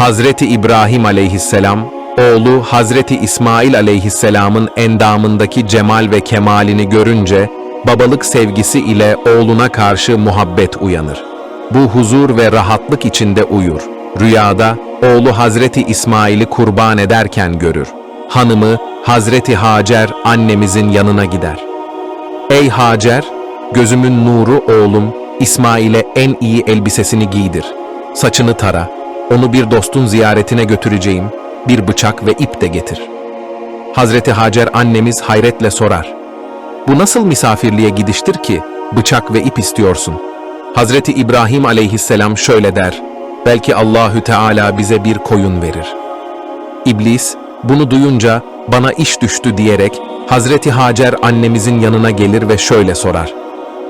Hazreti İbrahim aleyhisselam, oğlu Hazreti İsmail aleyhisselamın endamındaki cemal ve kemalini görünce, babalık sevgisi ile oğluna karşı muhabbet uyanır. Bu huzur ve rahatlık içinde uyur. Rüyada oğlu Hazreti İsmail'i kurban ederken görür. Hanımı Hazreti Hacer annemizin yanına gider. Ey Hacer, gözümün nuru oğlum, İsmail'e en iyi elbisesini giydir. Saçını tara, onu bir dostun ziyaretine götüreceğim, bir bıçak ve ip de getir. Hazreti Hacer annemiz hayretle sorar. Bu nasıl misafirliğe gidiştir ki bıçak ve ip istiyorsun? Hazreti İbrahim aleyhisselam şöyle der. Belki Allahü Teala bize bir koyun verir. İblis bunu duyunca bana iş düştü diyerek Hazreti Hacer annemizin yanına gelir ve şöyle sorar.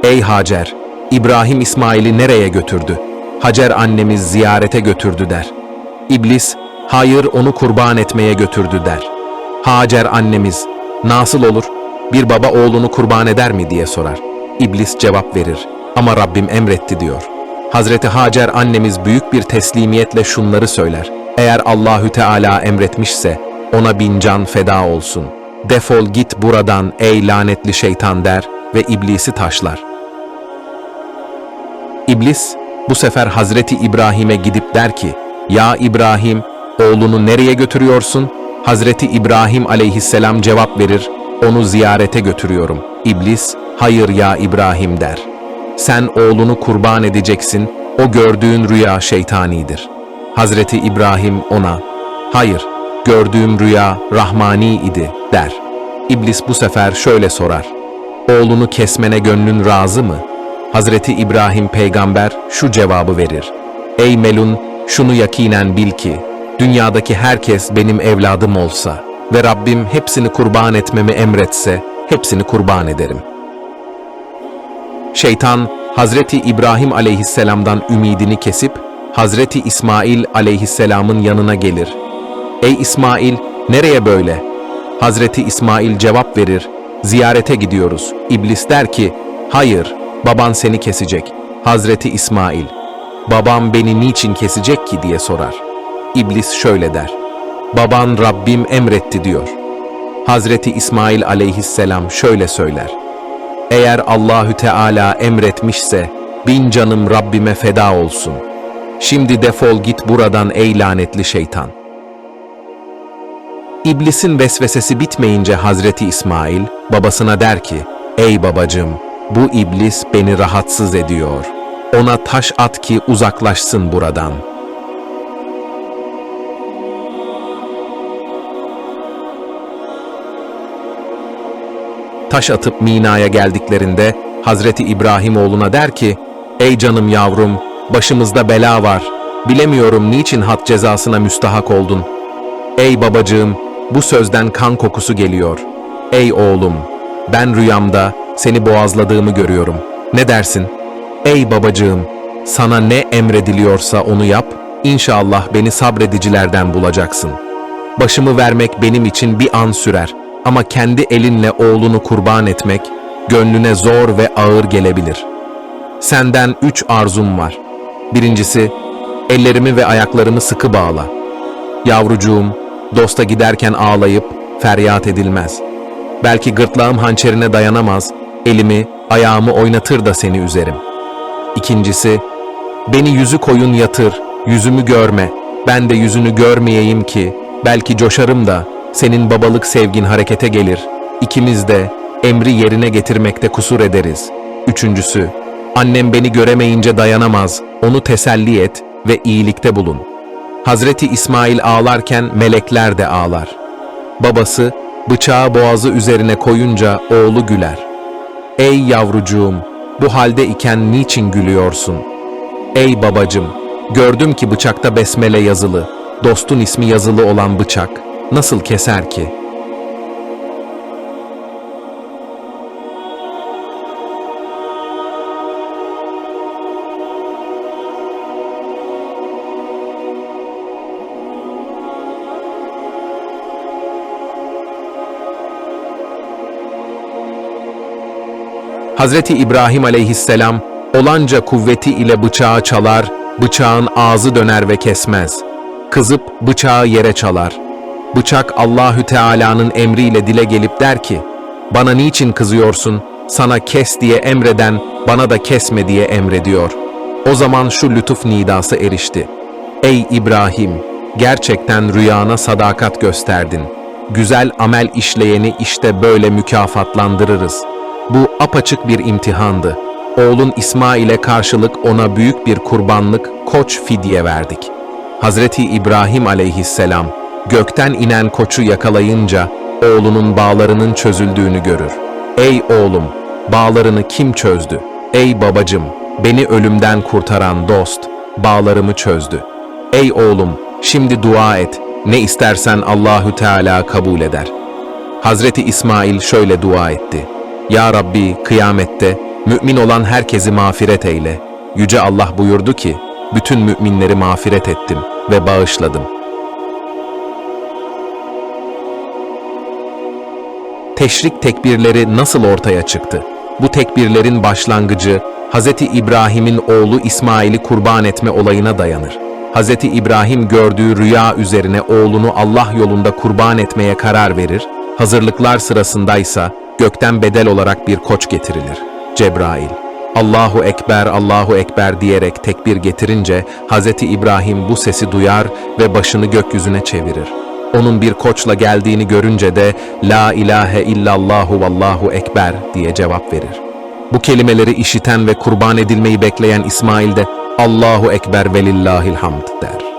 Ey Hacer, İbrahim İsmail'i nereye götürdü? Hacer annemiz ziyarete götürdü der. İblis, hayır onu kurban etmeye götürdü der. Hacer annemiz, nasıl olur? Bir baba oğlunu kurban eder mi diye sorar. İblis cevap verir. Ama Rabbim emretti diyor. Hazreti Hacer annemiz büyük bir teslimiyetle şunları söyler. Eğer Allahü Teala emretmişse ona bin can feda olsun. Defol git buradan ey lanetli şeytan der ve iblisi taşlar. İblis bu sefer Hazreti İbrahim'e gidip der ki, Ya İbrahim, oğlunu nereye götürüyorsun? Hazreti İbrahim aleyhisselam cevap verir, onu ziyarete götürüyorum. İblis, hayır ya İbrahim der. Sen oğlunu kurban edeceksin, o gördüğün rüya şeytanidir. Hazreti İbrahim ona, hayır, gördüğüm rüya rahmani idi der. İblis bu sefer şöyle sorar, oğlunu kesmene gönlün razı mı? Hazreti İbrahim peygamber şu cevabı verir. Ey Melun, şunu yakinen bil ki, dünyadaki herkes benim evladım olsa ve Rabbim hepsini kurban etmemi emretse, hepsini kurban ederim. Şeytan, Hazreti İbrahim aleyhisselamdan ümidini kesip, Hazreti İsmail aleyhisselamın yanına gelir. Ey İsmail, nereye böyle? Hazreti İsmail cevap verir, ziyarete gidiyoruz. İblis der ki, hayır, baban seni kesecek. Hazreti İsmail, babam beni niçin kesecek ki diye sorar. İblis şöyle der, baban Rabbim emretti diyor. Hazreti İsmail aleyhisselam şöyle söyler, eğer Allahü Teala emretmişse bin canım Rabbime feda olsun. Şimdi defol git buradan ey lanetli şeytan. İblisin vesvesesi bitmeyince Hazreti İsmail babasına der ki, Ey babacığım, bu iblis beni rahatsız ediyor. Ona taş at ki uzaklaşsın buradan. Taş atıp Mina'ya geldiklerinde Hazreti İbrahim oğluna der ki, Ey canım yavrum, başımızda bela var. Bilemiyorum niçin had cezasına müstahak oldun. Ey babacığım, bu sözden kan kokusu geliyor. Ey oğlum, ben rüyamda seni boğazladığımı görüyorum. Ne dersin? Ey babacığım, sana ne emrediliyorsa onu yap, İnşallah beni sabredicilerden bulacaksın. Başımı vermek benim için bir an sürer ama kendi elinle oğlunu kurban etmek, gönlüne zor ve ağır gelebilir. Senden üç arzum var. Birincisi, ellerimi ve ayaklarımı sıkı bağla. Yavrucuğum, dosta giderken ağlayıp feryat edilmez. Belki gırtlağım hançerine dayanamaz, elimi, ayağımı oynatır da seni üzerim. İkincisi, beni yüzü koyun yatır, yüzümü görme, ben de yüzünü görmeyeyim ki, belki coşarım da, senin babalık sevgin harekete gelir. İkimiz de emri yerine getirmekte kusur ederiz. Üçüncüsü, annem beni göremeyince dayanamaz, onu teselli et ve iyilikte bulun. Hazreti İsmail ağlarken melekler de ağlar. Babası bıçağı boğazı üzerine koyunca oğlu güler. Ey yavrucuğum, bu halde iken niçin gülüyorsun? Ey babacım, gördüm ki bıçakta besmele yazılı, dostun ismi yazılı olan bıçak nasıl keser ki? Hazreti İbrahim aleyhisselam olanca kuvveti ile bıçağı çalar, bıçağın ağzı döner ve kesmez. Kızıp bıçağı yere çalar. Bıçak Allahü Teala'nın emriyle dile gelip der ki, bana niçin kızıyorsun? Sana kes diye emreden, bana da kesme diye emrediyor. O zaman şu lütuf nidası erişti. Ey İbrahim! Gerçekten rüyana sadakat gösterdin. Güzel amel işleyeni işte böyle mükafatlandırırız. Bu apaçık bir imtihandı. Oğlun İsmail'e karşılık ona büyük bir kurbanlık koç fidye verdik. Hazreti İbrahim aleyhisselam gökten inen koçu yakalayınca oğlunun bağlarının çözüldüğünü görür. Ey oğlum, bağlarını kim çözdü? Ey babacım, beni ölümden kurtaran dost, bağlarımı çözdü. Ey oğlum, şimdi dua et. Ne istersen Allahü Teala kabul eder. Hazreti İsmail şöyle dua etti. Ya Rabbi kıyamette mümin olan herkesi mağfiret eyle. Yüce Allah buyurdu ki, bütün müminleri mağfiret ettim ve bağışladım. Teşrik tekbirleri nasıl ortaya çıktı? Bu tekbirlerin başlangıcı Hz. İbrahim'in oğlu İsmail'i kurban etme olayına dayanır. Hz. İbrahim gördüğü rüya üzerine oğlunu Allah yolunda kurban etmeye karar verir, hazırlıklar sırasındaysa gökten bedel olarak bir koç getirilir. Cebrail. Allahu Ekber, Allahu Ekber diyerek tekbir getirince Hz. İbrahim bu sesi duyar ve başını gökyüzüne çevirir. Onun bir koçla geldiğini görünce de La ilahe illallahu vallahu ekber diye cevap verir. Bu kelimeleri işiten ve kurban edilmeyi bekleyen İsmail de Allahu Ekber velillahil hamd der.